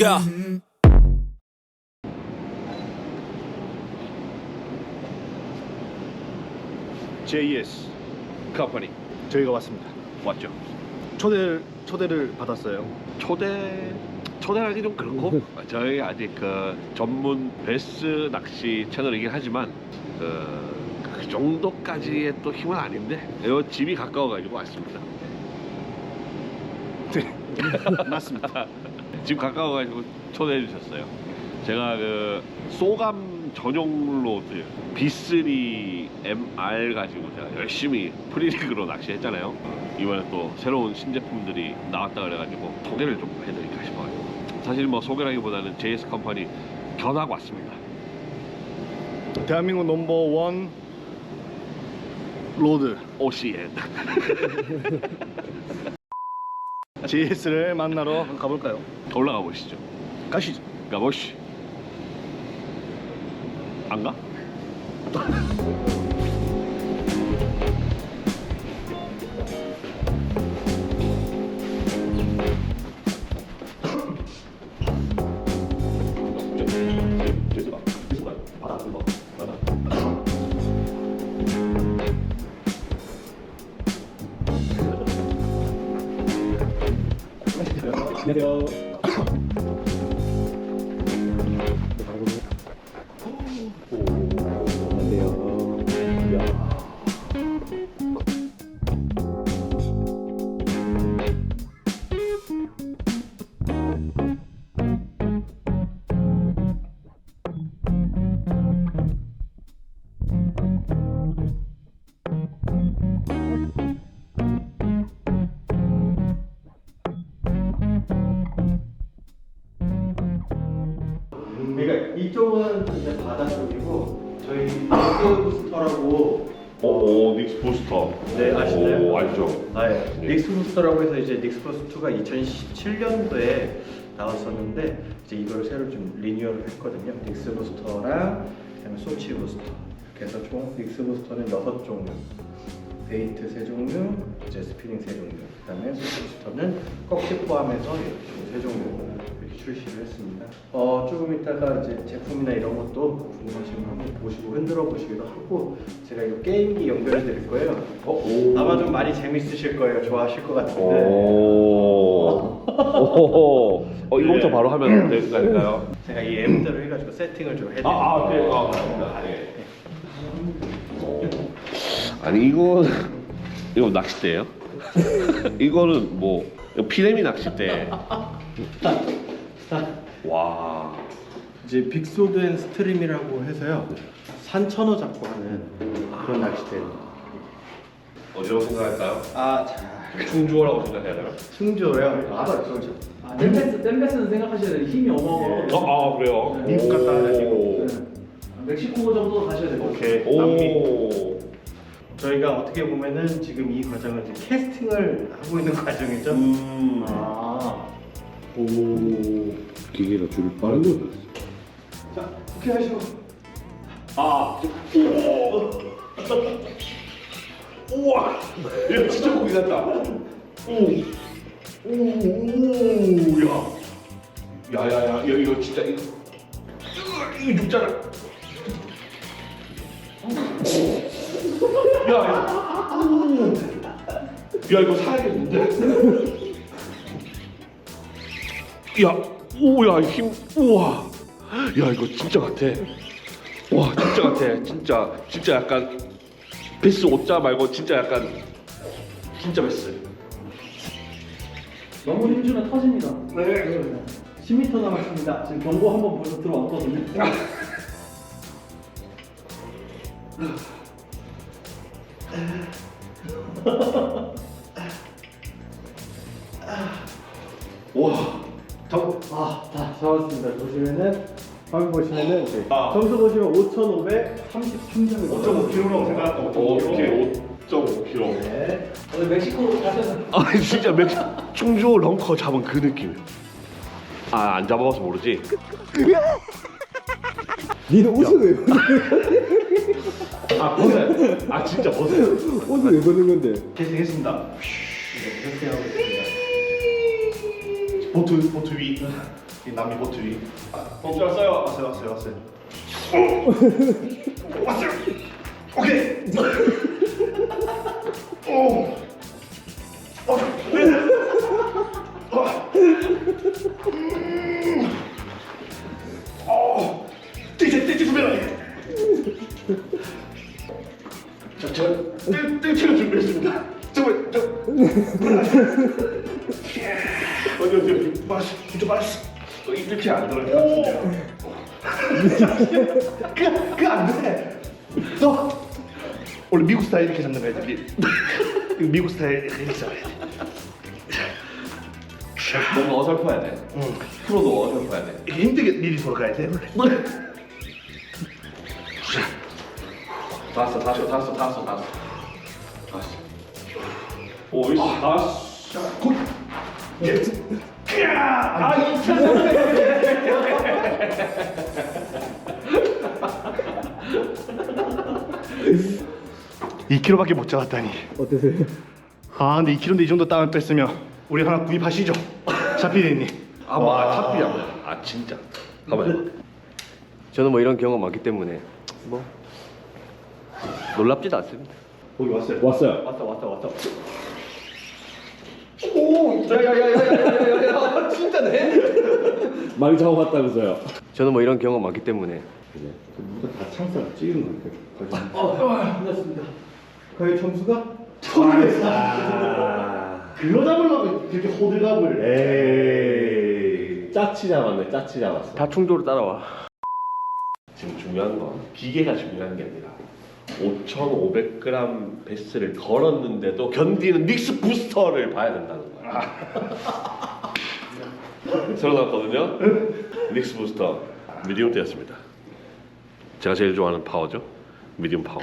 go. JS 컴퍼니 저희가 왔습니다. 왔죠. 초대를 초대를 받았어요. 초대 초대하기 좀 그렇고 저희 아직 그 전문 베스 낚시 채널이긴 하지만 그, 그 정도까지의 또 힘은 아닌데 요 집이 가까워가지고 왔습니다. 맞습니다. 집 가까워가지고 초대해 주셨어요. 제가 그 소감 전용 로드 B3 MR 가지고 제가 열심히 프리리그로 낚시했잖아요. 이번에 또 새로운 신제품들이 나왔다 그래가지고 소개를 좀 해드릴까 싶어가지고 사실 뭐 소개라기보다는 JS 컴퍼니 견학 왔습니다. 대한민국 넘버 원 로드 OCN JS를 만나러 가볼까요? 올라가 보시죠. 가시죠. 가보시. 안 가? 그러 이쪽은 이제 바다 쪽이고 저희 닉스 부스터라고 오, 닉스 부스터. 네, 아시나요? 오, 알죠. 아, 예. 네. 닉스 부스터라고 해서 이제 닉스 부스터가 2017년도에 나왔었는데 이제 이걸 새로 좀 리뉴얼을 했거든요. 닉스 부스터랑 그다음에 소치 부스터. 그래서 총 닉스 부스터는 여섯 종류. 베이트 세 종류, 이제 스피닝 세 종류. 그다음에 소치 부스터는 꺽지 포함해서 이렇게 세 종류 이렇게 출시를 했습니다. 어 조금 이따가 이제 제품이나 이런 것도 궁금하시면 한번 보시고 흔들어 보시기도 하고 제가 이거 게임기 연결해 드릴 거예요. 어, 오. 아마 좀 많이 재밌으실 거예요. 좋아하실 것 같은데. 오. 오. 어, 이거부터 네. 바로 하면 될까요? 제가 이 앱대로 해가지고 세팅을 좀 해드릴게요. 아, 아, 네. 아. 네. 오. 아니, 이거, 이거 낚싯대예요 이거는 뭐, 이거 피레미 낚싯대. 와. 이제 빅소드 앤 스트림이라고 해서요. 산천어 잡고 하는 그런 낚시대입니다. 어디라고 생각할까요? 아, 자, 충주어라고 생각해야 되나? 충주로요. 아, 그렇죠. 아, 댐베스, 댐베스는 생각하셔야 돼요. 힘이 어마어마하거든요. 어, 아, 그래요? 미국 갔다 와가지고. 오. 네. 멕시코 정도 가셔야 돼요. 오케이. 오. 저희가 어떻게 보면은 지금 이 과정을 이제 캐스팅을 하고 있는 과정이죠. 음. 아, 오. 기계가 줄을 빠른 거 자, 오케이 하시고. 아, 우와. 우와. 야, 진짜 고기 같다. 오. 오, 오, 야. 야, 야, 야, 야, 이거 진짜 이거. 이거 육잖아. 야, 야. 오. 야, 이거 사야겠는데? 야, 오, 야, 힘, 우와. 야, 이거 진짜 같아. 와 진짜 같아 진짜 진짜 약간 베스 오자 말고 진짜 약간 진짜 베스 너무 힘주면 터집니다. 네. 10m 남았습니다. 지금 경고 한 번 벌써 들어왔거든요. 잡았습니다. 보시면은 화면 보시면은 이제 아. 점수 보시면 5,533점입니다. 5.5kg라고 생각했던 오케이 5.5kg 네. 오늘 멕시코 가셔서 아 진짜 맥 충주 런커 잡은 그 느낌 아안 잡아봐서 모르지 니는 옷을 왜? 아 벗어요 아 진짜 벗어요 옷을 왜 벗는 건데? 캐스팅했습니다. 이제 캐스팅하고 있습니다. 보트 보트 위 이 남미 보트 위. 아, 보트 왔어요. 왔어요, 왔어요, 왔어요. 오! 왔어요. 오케이. 오. 어, 네. 어. 음. 어. 띠지, 띠지 준비해. 자, 제가 띠, 띠지를 준비했습니다. 정말, 저. 어디 어디 빠졌어 진짜 빠졌어 어, 이렇게 안 들어갈 것 같은데요 그냥 그냥 안돼 너 원래 미국 스타일 이렇게 잡는 거야 미, 이거 미국 스타일 이렇게 잡아야 돼 뭔가 어설퍼야 돼. 프로도 어설퍼야 돼. 이렇게 힘들게 미리 돌아가야 돼 원래 다 왔어, 다 왔어, 다 왔어, 다 왔어, 다 왔어. 다 왔어. 오, 있어, 다 왔어. 굿 예. 아, 이 편. 2kg밖에 못 잡았다니. 어떠세요? 아, 근데 2kg인데 이 정도 땀을 뺐으면 우리 하나 구입하시죠. 차피디님. 아, 뭐, 아, 탑이야. 아, 진짜. 가만히. 저는 뭐 이런 경험 많기 때문에 뭐 놀랍지도 않습니다. 거기 왔어요. 왔어요. 왔다 왔다 왔다. 많이 잡아봤다면서요? 저는 뭐 이런 경험 많기 때문에 누가 다 창살 찍은 거니까. 끝났습니다. 거의 점수가 글로 잡으려고 그렇게 호들갑을. 에이. 짜치 잡았네. 짜치 잡았어. 다 충돌로 따라와. 지금 중요한 건 기계가 중요한 게 아니라 5,500g 베스를 걸었는데도 견디는 닉스 부스터를 봐야 된다는 거야. 새로 나왔거든요. 닉스 부스터 미디움 때였습니다. 제가 제일 좋아하는 파워죠. 미디움 파워.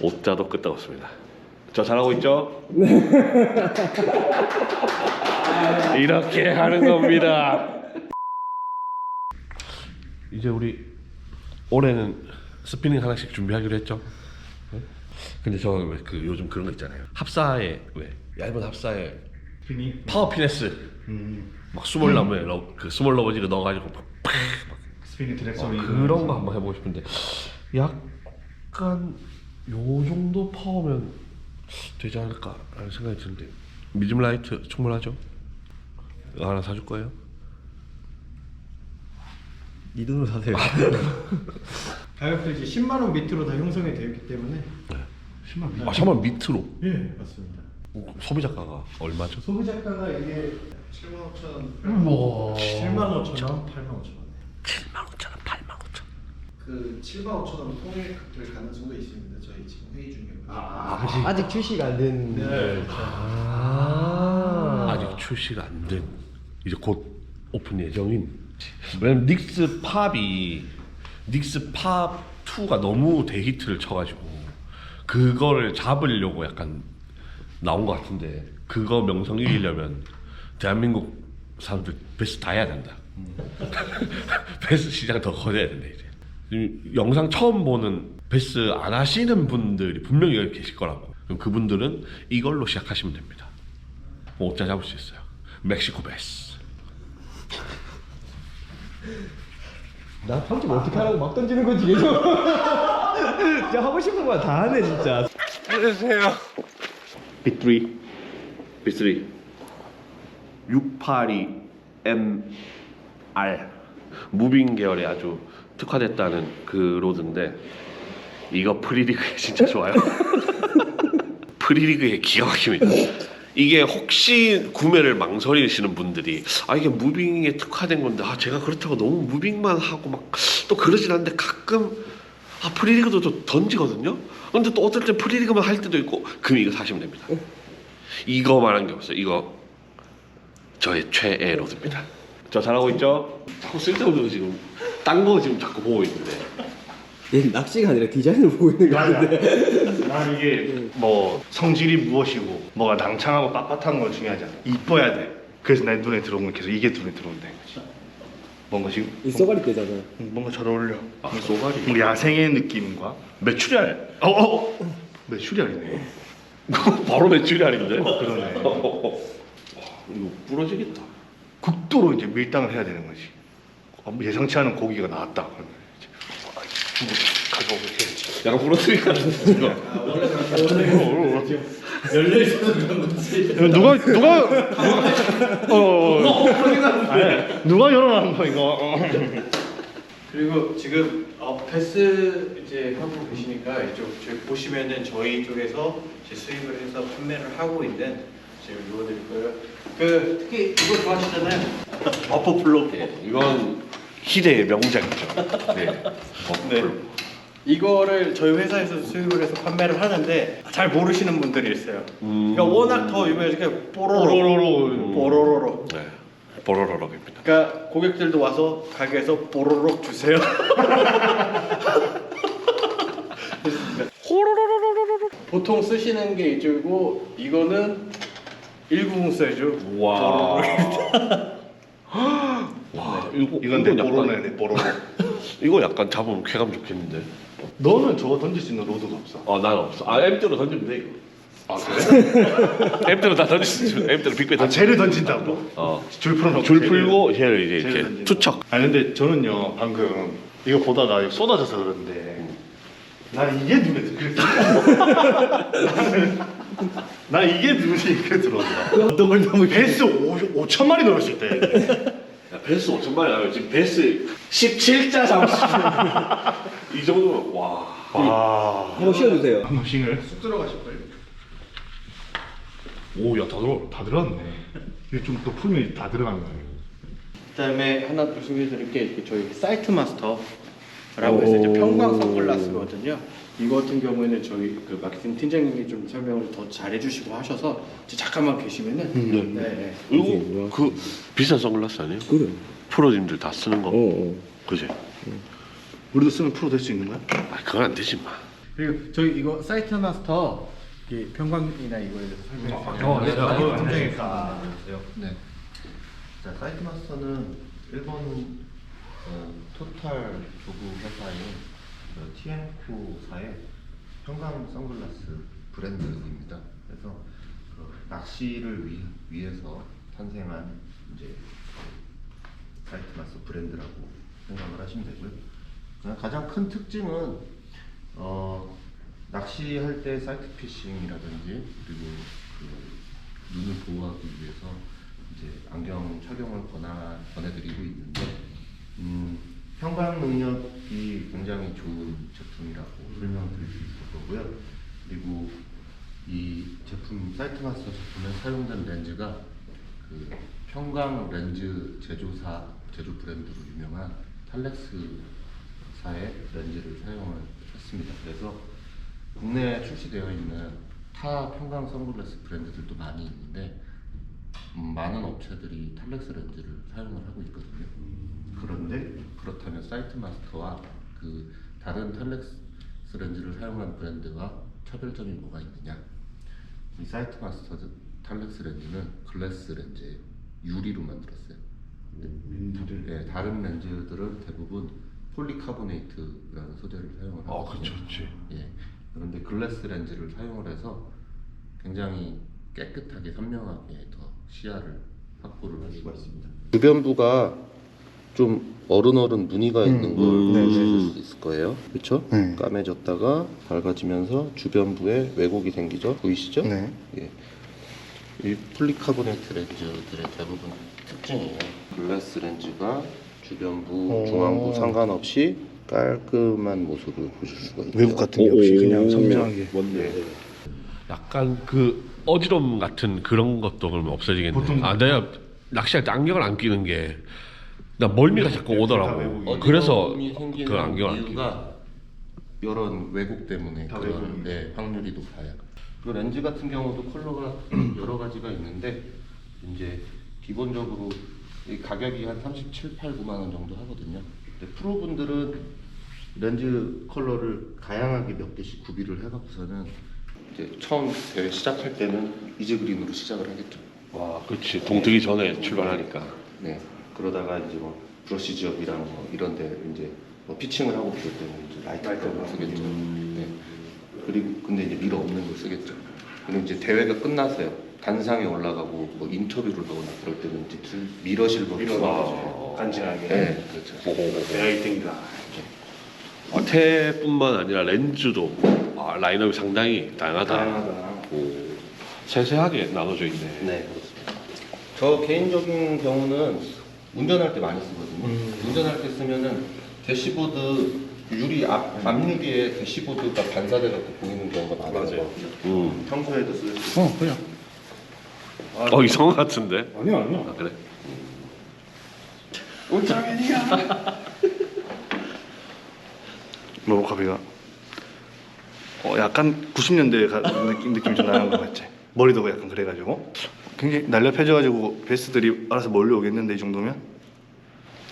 오자도 끄떡없습니다. 저 잘하고 있죠? 이렇게 하는 겁니다. 이제 우리 올해는 스피닝 하나씩 준비하기로 했죠. 네? 근데 저왜그 요즘 그런 거 있잖아요. 합사에 왜 얇은 합사에 파워 피네스 막 스몰 나무에 러, 그 스몰 러버지를 넣어가지고 막 팍! 막 트랙 어, 그런 거 한번 해보고 싶은데 약간 요 정도 파워면 되지 않을까 라는 생각이 드는데 미즘 라이트 충분하죠? 이거 하나 사줄 거예요? 이 돈으로 사세요. 가격도 이제 10만 원 밑으로 다 형성이 되어 있기 때문에 10만 아 10만 밑으로 예 맞습니다. 소비자가가 얼마죠? 소비자가가 이게 7만 5천 원. 우와. 7만 5천 원, 8만 5천 원. 7만 5천 원, 8만 5천 원 그 7만 5천 원 통일될 가능성도 있습니다. 저희 지금 회의 중이거든요. 아직 출시가 안 된. 네. 아. 아직 출시가 안 된 이제 곧 오픈 예정인 왜냐면 닉스 팝이 닉스 팝 2가 너무 대히트를 쳐가지고 그거를 잡으려고 약간 나온 것 같은데 그거 명성 이기려면 대한민국 사람들 베스트 다 해야 된다 베스트 시장 더 커져야 된다 이제 지금 영상 처음 보는 베스 안 하시는 분들이 분명히 여기 계실 거라고 그럼 그분들은 이걸로 시작하시면 됩니다 오자 잡을 수 있어요. 멕시코 베스. 나 편집 어떻게 하라고 막 던지는 거지 계속. 진짜 하고 싶은 거 다 하네 진짜. B3. B3. 682 MR. 무빙 계열에 아주 특화됐다는 그 로드인데 이거 프리리그에 진짜 좋아요. 프리리그에 기가 막힙니다. 이게 혹시 구매를 망설이시는 분들이 아 이게 무빙에 특화된 건데 아 제가 그렇다고 너무 무빙만 하고 막 또 그러진 않는데 가끔 아 프리리그도 또 던지거든요. 근데 또 어떨 때 프리리그만 할 때도 있고 그럼 이거 사시면 됩니다. 이거 말한 게 없어요. 이거 저의 최애 로드입니다. 저 잘하고 있죠? 자꾸 쓸데없는 거 지금 딴 거 지금 자꾸 보고 있는데 얘 낚시가 아니라 디자인을 보고 있는 거 같은데. 난 이게 뭐 성질이 무엇이고 뭐가 낭창하고 빳빳한 건 중요하지 않아. 이뻐야 돼. 그래서 내 눈에 들어온 건 계속 이게 눈에 들어온다는 거지. 뭔가 지금 이 쏘가리 때잖아. 음, 뭔가 잘 어울려. 아 쏘가리 뭔가 야생의 느낌과 메추리알. 어, 어, 어. 메추리알이네. 바로 매출이 아닌데 그러네. 와, 이거 부러지겠다 극도로 이제 밀당을 해야 되는 거지. 어, 예상치 않은 고기가 나왔다. 그러면 이제 아, 가져오고 해야지. 약간 브로스리 같은 지금. 열려 있어서 그런 거지. 누가 누가 누가 어, 어, 아니, 누가 열어놨는 거 이거. 어. 그리고 지금 어, 패스 이제 하고 계시니까 이쪽 저기 보시면은 저희 쪽에서 이제 수입을 해서 판매를 하고 있는 지금 이거 드릴 거예요. 그 특히 이거 좋아하시잖아요. 버퍼 플로. 예, 이건 희대의 명작이죠. 네. 네. 이거를 저희 회사에서 수입을 해서 판매를 하는데 잘 모르시는 분들이 있어요. 음. 그러니까 워낙 더 유명해서 이렇게 뽀로로 뽀로로로. 네. 보로로록입니다. 그러니까 고객들도 와서 가게에서 뽀로록 주세요. 보통 쓰시는 게 이쪽이고 이거는 190 사이즈. 와. 와, 이거 이건 내 이건 뽀로네 약간 내 뽀로로. 이거 약간 잡으면 쾌감 좋겠는데. 너는 저거 던질 수 있는 로드가 없어. 어, 난 없어. 아, M대로 던지면 돼 이거. 아 그래? M대로 다 던질 수 있어. M대로 빅배 아 던지. 쟤를 던진다고? 어. 줄 풀어놓고 줄 쟤를- 풀고 쟤를 이제 쟤를 이렇게. 투척. 아니 근데 저는요 방금 이거 보다가 이거 쏟아져서 그런데 난 이게 눈에 들어. 나는 난 이게 눈이 이렇게 들어오더라. 어떤 걸 너무 베스 5, 5천 마리 넣었을 때. 야, 베스 5천만이 나요. 지금 베스 17자 잡았어. 이 정도면 와. 와. 한번 씌워주세요. 한 번씩을. 쑥 들어가실 거예요. 오, 야, 다 들어, 다 들어갔네. 이게 좀 또 풀면 다 들어간 거네. 그다음에 하나 더 소개해드릴 게 이렇게 저희 사이트 마스터라고 해서 이제 평광 선글라스거든요. 이거 같은 경우에는 저희 그 마케팅 팀장님이 좀 설명을 더 잘해주시고 하셔서 이제 잠깐만 계시면은 네. 네. 이거 그 비싼 선글라스 아니에요? 그래. 프로님들 다 쓰는 거. 어, 어. 그지? 우리도 쓰면 프로 될 수 있는 거야? 아, 그건 안 되지 마. 그리고 저희 이거 사이트 마스터 이게 평광이나 이거에 대해서 설명해 어, 네, 주세요. 네, 팀장님과 네. 자, 사이트 마스터는 일본 어, 토탈 조구 회사인 어, TM코사의 평강 선글라스 브랜드입니다. 그래서 그 낚시를 위, 위해서 탄생한 이제 그 사이트 마스터 브랜드라고 생각을 하시면 되고요. 가장 큰 특징은 어, 낚시할 때 사이트 피싱이라든지 그리고 그 눈을 보호하기 위해서 이제 안경 착용을 권하, 권해드리고 있는데 음, 평광 능력이 굉장히 좋은 제품이라고 설명드릴 수 있을 거고요. 그리고 이 제품 사이트 마스터 제품에 사용된 렌즈가 그 평광 렌즈 제조사 제조 브랜드로 유명한 탈렉스사의 렌즈를 사용을 했습니다. 그래서 국내에 출시되어 있는 타 평광 선글라스 브랜드들도 많이 있는데 음, 많은 업체들이 탈렉스 렌즈를 사용을 하고 있거든요. 그런데 그렇다면 사이트 마스터와 그 다른 탈렉스 렌즈를 사용한 브랜드와 차별점이 뭐가 있느냐? 이 사이트 마스터 탈렉스 렌즈는 글래스 렌즈예요. 유리로 만들었어요. 렌즈를. 예, 다른 렌즈들은 대부분 폴리카보네이트라는 소재를 사용을 하고 아, 그치. 예. 그런데 글래스 렌즈를 사용을 해서 굉장히 깨끗하게 선명하게 더 시야를 확보를 할 수가 있습니다. 주변부가 좀 어른어른 무늬가 있는 걸 보실 수 있을 거예요. 그렇죠? 네. 까매졌다가 밝아지면서 주변부에 왜곡이 생기죠. 보이시죠? 네. 예. 이 폴리카보네이트 렌즈들의 대부분 특징이에요. 글라스 렌즈가 주변부, 오. 중앙부 상관없이 깔끔한 모습을 보실 수가 있어요. 외국 같은 게 없이 그냥 선명하게. 네. 약간 그 어지럼 같은 그런 것도 그러면 없어지겠네. 보통- 아, 내가 낚시할 때 안경을 안 끼는 게 나 멀미가 자꾸 오더라고. 외국이에요. 그래서 어지러움이 생기는 그 안경을 안 끼고. 이유가 이런 왜곡 때문에 다 그런. 네, 확률이 높아요. 그 렌즈 같은 경우도 컬러가 여러 가지가 있는데 이제 기본적으로 이 가격이 한 37, 8, 9만 원 정도 하거든요. 근데 프로분들은 렌즈 컬러를 다양하게 몇 개씩 구비를 해갖고서는 이제 처음 대회 시작할 때는 이즈 그린으로 시작을 하겠죠. 와, 그렇지. 동트기 전에 출발하니까. 네. 그러다가 이제 뭐 브러쉬 지업이랑 뭐 이런 데 이제 뭐 피칭을 하고 그럴 때는 이제 라이트 컬러를 쓰겠죠. 네. 그리고 근데 이제 미러 없는 걸 쓰겠죠. 그리고 이제 대회가 끝나서요. 단상에 올라가고 뭐 인터뷰를 하거나 그럴 때는 이제 들- 미러 실버를 써가지고 간지나게. 네, 그렇죠. 베라이팅이다. 아, 태뿐만 아니라 렌즈도 아, 라인업이 상당히 다양하다. 다양하다. 오, 세세하게 나눠져 있네. 네, 그렇습니다. 저 개인적인 경우는 운전할 때 많이 쓰거든요. 운전할 때 쓰면은 대시보드 유리 앞 앞유리에 대시보드가 반사돼 갖고 보이는 경우가 많아요. 음. 평소에도 쓸 수. 어, 그냥. 어 이상한 것 같은데. 아니야 아니야. 아 그래. 뭐 가비가 어 약간 90년대 가, 느낌 느낌이 좀 나는 거 같지. 머리도 약간 그래가지고 굉장히 날렵해져가지고 베스트들이 알아서 몰려오겠는데 이 정도면.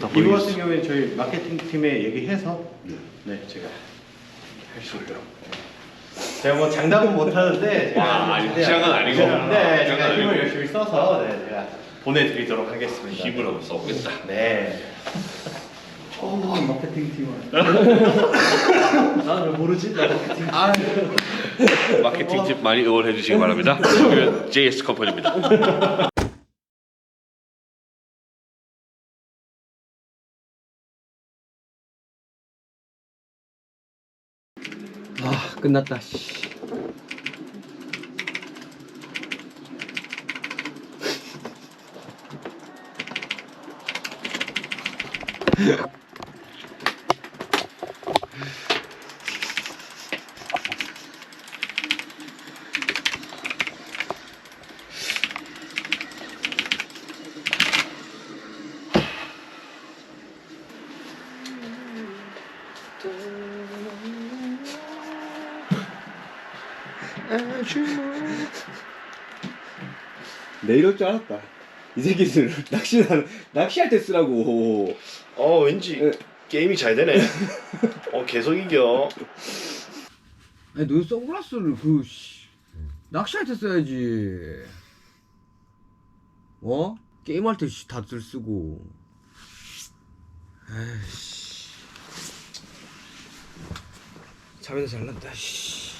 다 이거 보이겠어. 같은 경우에 저희 마케팅 팀에 얘기해서 네 제가 할 수 있도록 제가 뭐 장담은 못 하는데 제가 아, 아니, 최대한- 확실한 건 아니고. 네 확실한 제가 건 힘을 아니고. 열심히 써서 네 제가 보내드리도록 하겠습니다 힘을 한번 써보겠다. 네 처음 마케팅 팀을. 나는 왜 모르지? 나 마케팅. 아, 마케팅 팁 많이 응원해 주시기 바랍니다. 여기는 JS 컴퍼니입니다. 아 끝났다 씨. 내 이럴 줄 알았다. 이 새끼들 낚시 낚시할 때 쓰라고. 어 왠지 네. 게임이 잘 되네. 어 계속 이겨. 아니 너 선글라스를 그 씨, 낚시할 때 써야지. 어? 게임할 때 다들 쓰고. 에이씨. 잠에도 잘 난다. 씨.